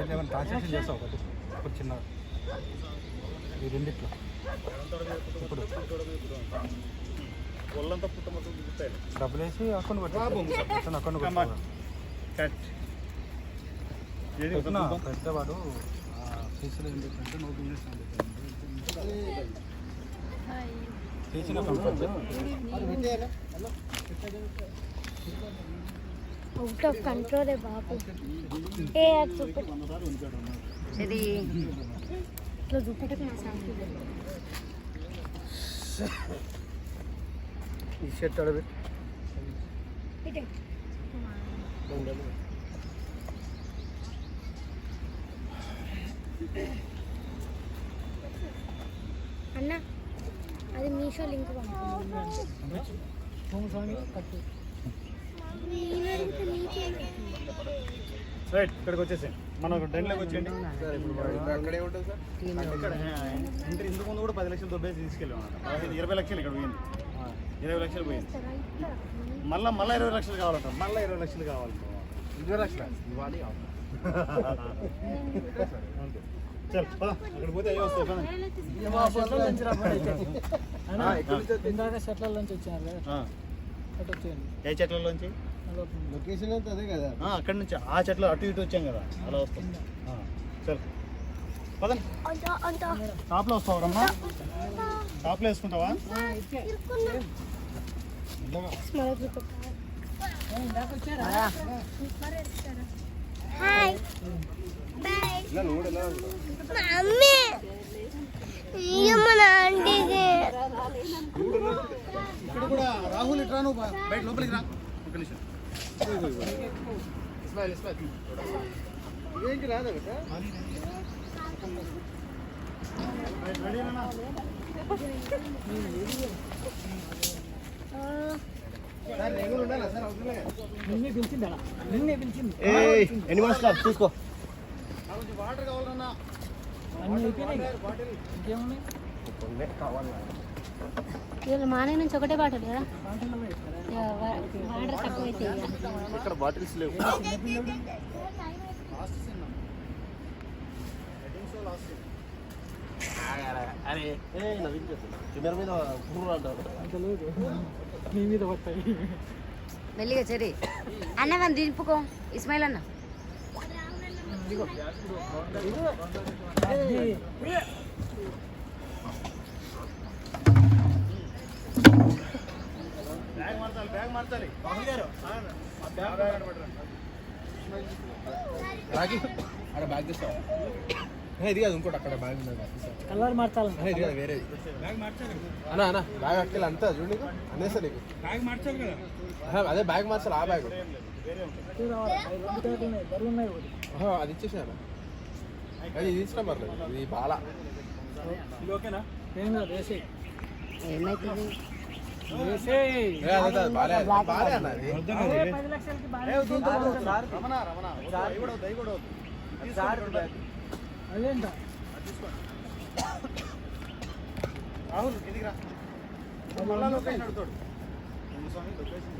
దీంట్లో ఏమైనా ట్రాన్సాక్షన్ చేస్తావు ఒకటి? ఒకటి చిన్న ఈ రెండిట్లో. ఇప్పుడు. డబ్బులు వేసి అకౌంట్ పెట్టి అకౌంట్ పెట్టిన? పెద్దవాడు ఫీజులు ఏం చెప్పంటే నో బిజినెస్ తీసిన కంపెనీ అవుట్ ఆఫ్ కంట్రోల్ బాబు. ఏ అది చూపెట్టు. ఇది ఇట్లా చూపెట్టకు నా సాంగ్. ఈ షర్ట్ అడవి ఇటే. అన్న అది మీషో లింక్ రైట్ ఇక్కడికి వచ్చేసాయి. మనం డెన్లోకి వచ్చేయండి. అక్కడే ఉంటుంది సార్. ఇక్కడ ఇంటి ఇంతకు ముందు కూడా పది లక్షలు దొబ్బేసి తీసుకెళ్ళాం అన్నమాట ఇరవై లక్షలు ఇక్కడ పోయింది. ఇరవై లక్షలు పోయింది. మళ్ళీ మళ్ళీ ఇరవై లక్షలు కావాలంట. మళ్ళీ ఇరవై లక్షలు కావాలి. ఇరవై లక్షలు? ఇవ్వాలి అంతే చల్ పద. అక్కడ పోతే అయ్యే వస్తాయి పదండి. ఏ చెట్లలోంచి లొకేషన్ అంతా అదే కదా. ఆ, అక్కడి నుంచి ఆ చెట్లు అటు ఇటు వచ్చాం కదా. అలా వస్తాం. పదండి. అంత టాప్లో వస్తావు రమ్మా? టాప్లో వేసుకుంటావా? ఇక్కడ కూడా రాహుల్ ఇట్రా నువ్వు బయట లోపలికి రా. ఒక నిమిషం. ఏంటి రాదా సార్ చూసుకో. వాటర్ కావాలన్నా వీళ్ళు నుంచి ఒకటే బాటలు కదా? ఇక్కడ బాటిల్స్ లేవు. అరే ఏ నవీన్ కెమెరా మీద పుర్రు అంటారు. అంత లేదు. మీ మీద పడతాయి. మెల్లిగా చెరి. అన్న మనం దింపుకో. ఇస్మాయిల్ అన్న. మార్చాలి బ్యాగ్ మార్చాలి. బ్యాగ్ బ్యాగ్ అక్కడ బ్యాగ్ తీస్తావా ఇది కాదు ఇంకోటి అక్కడ బ్యాగ్ ఉన్నది. కలర్ మార్చాలంట ఇది కాదు వేరేది. అన్న అన్న బ్యాగ్ అక్కడ అంతా చూడు నీకు. అనేసా నీకు. బ్యాగ్ మార్చాలి కదా. అదే బ్యాగ్ మార్చాలి ఆ బ్యాగ్. అది ఇచ్చేసాను అది ఇది ఇచ్చిన పర్లేదు ఇది బాలా. ఇది ఓకేనా? ఏమైతుంది? రాహుల్ కిందికి రా. మళ్ళా లొకేషన్ అడుగుతాడు. స్వామి లొకేషన్